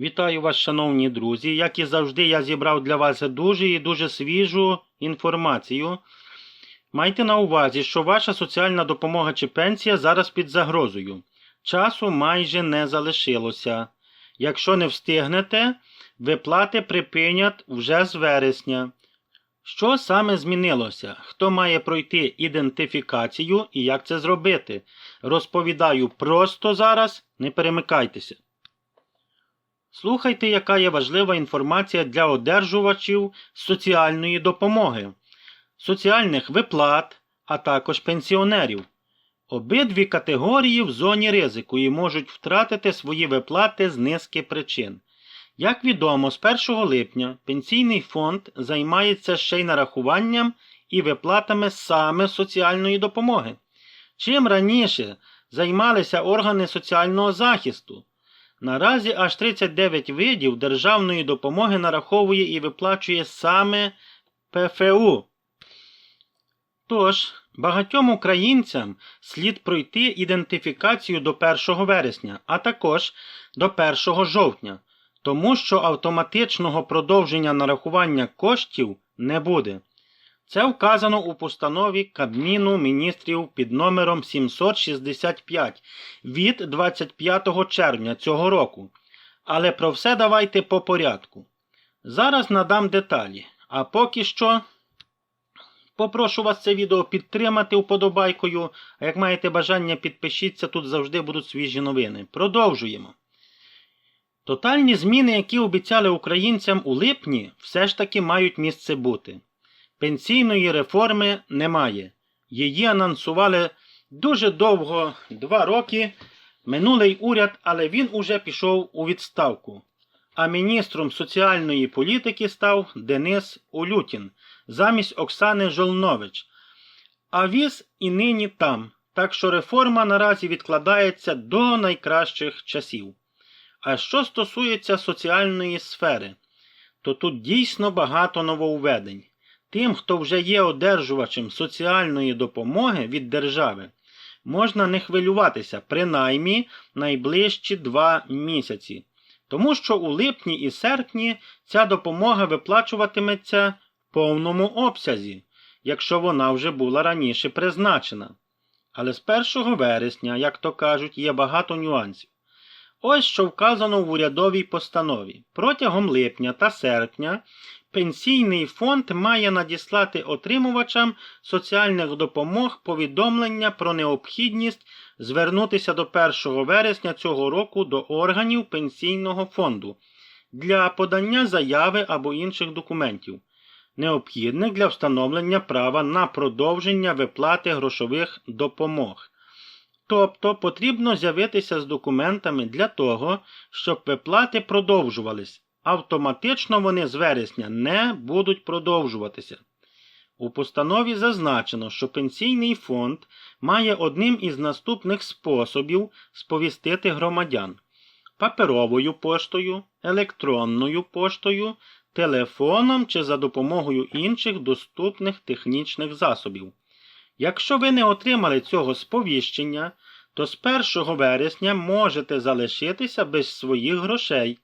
Вітаю вас, шановні друзі. Як і завжди, я зібрав для вас дуже і дуже свіжу інформацію. Майте на увазі, що ваша соціальна допомога чи пенсія зараз під загрозою. Часу майже не залишилося. Якщо не встигнете, виплати припинять вже з вересня. Що саме змінилося? Хто має пройти ідентифікацію і як це зробити? Розповідаю просто зараз, не перемикайтеся. Слухайте, яка є важлива інформація для одержувачів соціальної допомоги, соціальних виплат, а також пенсіонерів. Обидві категорії в зоні ризику і можуть втратити свої виплати з низки причин. Як відомо, з 1 липня Пенсійний фонд займається ще й нарахуванням і виплатами саме соціальної допомоги. Чим раніше займалися органи соціального захисту. Наразі аж 39 видів державної допомоги нараховує і виплачує саме ПФУ. Тож, багатьом українцям слід пройти ідентифікацію до 1 вересня, а також до 1 жовтня, тому що автоматичного продовження нарахування коштів не буде. Це вказано у постанові Кабміну міністрів під номером 765 від 25 червня цього року. Але про все давайте по порядку. Зараз надам деталі, а поки що попрошу вас це відео підтримати вподобайкою, а як маєте бажання, підпишіться, тут завжди будуть свіжі новини. Продовжуємо. Тотальні зміни, які обіцяли українцям у липні, все ж таки мають місце бути. Пенсійної реформи немає. Її анонсували дуже довго, два роки, минулий уряд, але він уже пішов у відставку. А міністром соціальної політики став Денис Улютін замість Оксани Жолнович. А віз і нині там, так що реформа наразі відкладається до найкращих часів. А що стосується соціальної сфери, то тут дійсно багато нововведень. Тим, хто вже є одержувачем соціальної допомоги від держави, можна не хвилюватися принаймні найближчі два місяці, тому що у липні і серпні ця допомога виплачуватиметься в повному обсязі, якщо вона вже була раніше призначена. Але з 1 вересня, як то кажуть, є багато нюансів. Ось що вказано в урядовій постанові. Протягом липня та серпня Пенсійний фонд має надіслати отримувачам соціальних допомог повідомлення про необхідність звернутися до 1 вересня цього року до органів пенсійного фонду для подання заяви або інших документів, необхідних для встановлення права на продовження виплати грошових допомог. Тобто потрібно з'явитися з документами для того, щоб виплати продовжувались автоматично вони з вересня не будуть продовжуватися. У постанові зазначено, що пенсійний фонд має одним із наступних способів сповістити громадян паперовою поштою, електронною поштою, телефоном чи за допомогою інших доступних технічних засобів. Якщо ви не отримали цього сповіщення, то з 1 вересня можете залишитися без своїх грошей.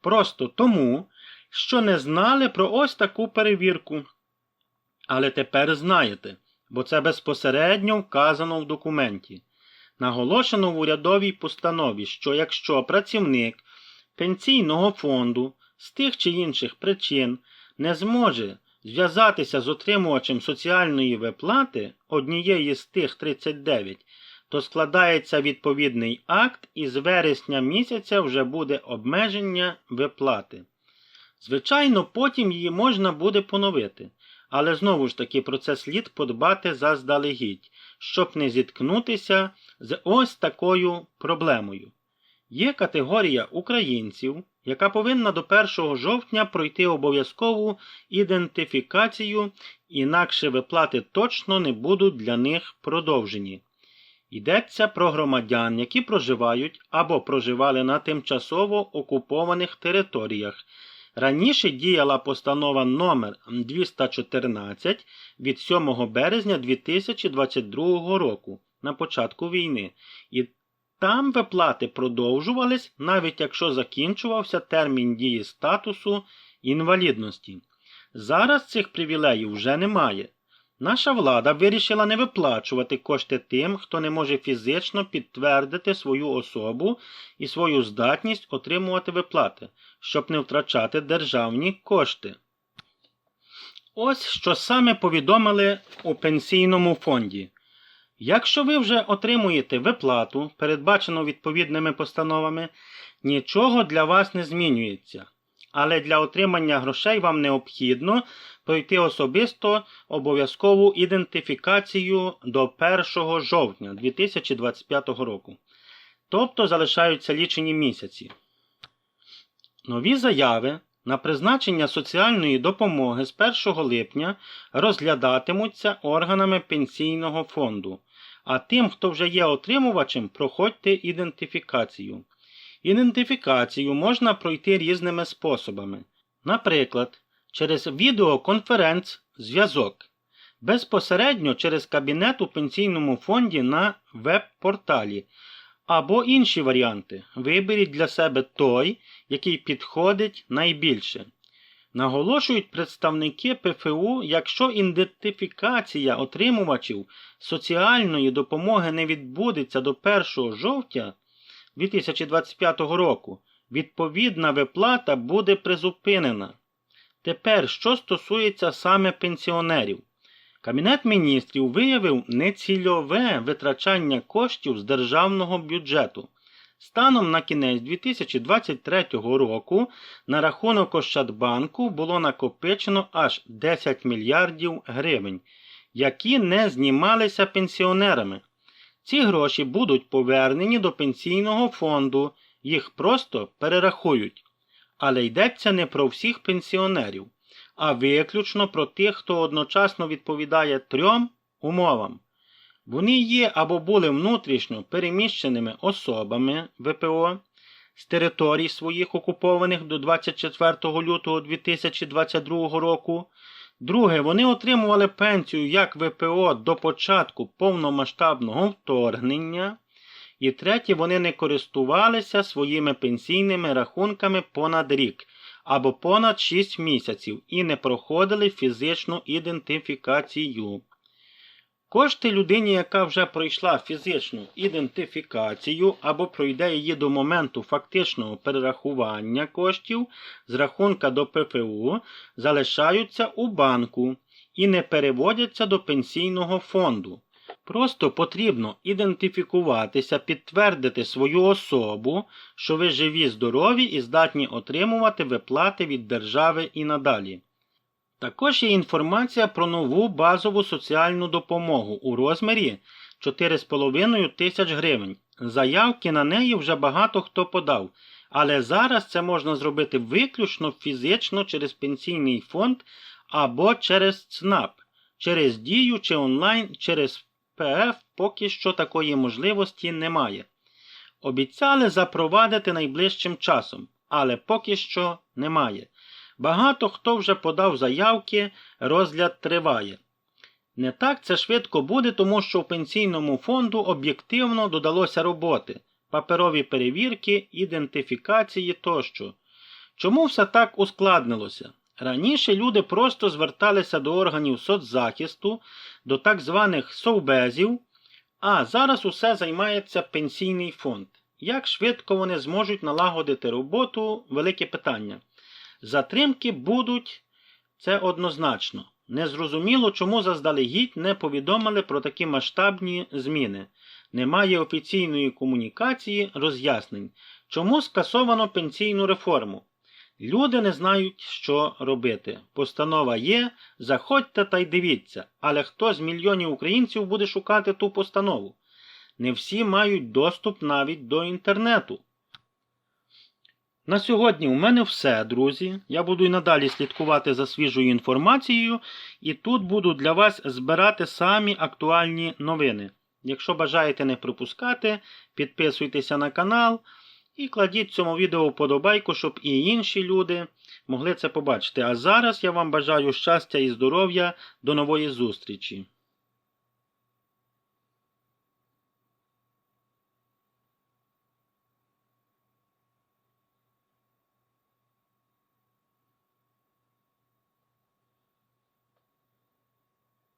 Просто тому, що не знали про ось таку перевірку. Але тепер знаєте, бо це безпосередньо вказано в документі. Наголошено в урядовій постанові, що якщо працівник пенсійного фонду з тих чи інших причин не зможе зв'язатися з отримувачем соціальної виплати однієї з тих 39, то складається відповідний акт і з вересня місяця вже буде обмеження виплати. Звичайно, потім її можна буде поновити, але знову ж таки про це слід подбати заздалегідь, щоб не зіткнутися з ось такою проблемою. Є категорія українців, яка повинна до 1 жовтня пройти обов'язкову ідентифікацію, інакше виплати точно не будуть для них продовжені. Йдеться про громадян, які проживають або проживали на тимчасово окупованих територіях. Раніше діяла постанова номер 214 від 7 березня 2022 року на початку війни. І Там виплати продовжувались, навіть якщо закінчувався термін дії статусу інвалідності. Зараз цих привілеїв вже немає. Наша влада вирішила не виплачувати кошти тим, хто не може фізично підтвердити свою особу і свою здатність отримувати виплати, щоб не втрачати державні кошти. Ось що саме повідомили у пенсійному фонді. Якщо ви вже отримуєте виплату, передбачену відповідними постановами, нічого для вас не змінюється. Але для отримання грошей вам необхідно пройти особисто обов'язкову ідентифікацію до 1 жовтня 2025 року. Тобто залишаються лічені місяці. Нові заяви на призначення соціальної допомоги з 1 липня розглядатимуться органами пенсійного фонду, а тим, хто вже є отримувачем, проходьте ідентифікацію. Ідентифікацію можна пройти різними способами. Наприклад, через відеоконференц-зв'язок, безпосередньо через кабінет у пенсійному фонді на веб-порталі, або інші варіанти. Виберіть для себе той, який підходить найбільше. Наголошують представники ПФУ, якщо ідентифікація отримувачів соціальної допомоги не відбудеться до 1 жовтня 2025 року, відповідна виплата буде призупинена. Тепер, що стосується саме пенсіонерів, Кабінет міністрів виявив нецільове витрачання коштів з державного бюджету. Станом на кінець 2023 року на рахунок Ощадбанку було накопичено аж 10 мільярдів гривень, які не знімалися пенсіонерами. Ці гроші будуть повернені до пенсійного фонду, їх просто перерахують. Але йдеться не про всіх пенсіонерів, а виключно про тих, хто одночасно відповідає трьом умовам. Вони є або були внутрішньо переміщеними особами ВПО з територій своїх окупованих до 24 лютого 2022 року. Друге, вони отримували пенсію як ВПО до початку повномасштабного вторгнення. І третє, вони не користувалися своїми пенсійними рахунками понад рік або понад 6 місяців і не проходили фізичну ідентифікацію. Кошти людині, яка вже пройшла фізичну ідентифікацію або пройде її до моменту фактичного перерахування коштів з рахунка до ПФУ, залишаються у банку і не переводяться до пенсійного фонду. Просто потрібно ідентифікуватися, підтвердити свою особу, що ви живі, здорові і здатні отримувати виплати від держави і надалі. Також є інформація про нову базову соціальну допомогу у розмірі 4,5 тисяч гривень. Заявки на неї вже багато хто подав, але зараз це можна зробити виключно фізично через пенсійний фонд або через ЦНАП, через дію чи онлайн через ПФ поки що такої можливості немає. Обіцяли запровадити найближчим часом, але поки що немає. Багато хто вже подав заявки, розгляд триває. Не так це швидко буде, тому що в пенсійному фонду об'єктивно додалося роботи, паперові перевірки, ідентифікації тощо. Чому все так ускладнилося? Раніше люди просто зверталися до органів соцзахисту, до так званих совбезів, а зараз усе займається пенсійний фонд. Як швидко вони зможуть налагодити роботу велике питання. Затримки будуть, це однозначно. Незрозуміло, чому заздалегідь не повідомили про такі масштабні зміни. Немає офіційної комунікації, роз'яснень, чому скасовано пенсійну реформу. Люди не знають, що робити. Постанова є, заходьте та й дивіться, але хто з мільйонів українців буде шукати ту постанову? Не всі мають доступ навіть до інтернету. На сьогодні у мене все, друзі. Я буду і надалі слідкувати за свіжою інформацією, і тут буду для вас збирати самі актуальні новини. Якщо бажаєте не пропускати, підписуйтеся на канал і кладіть цьому відео вподобайку, щоб і інші люди могли це побачити. А зараз я вам бажаю щастя і здоров'я. До нової зустрічі!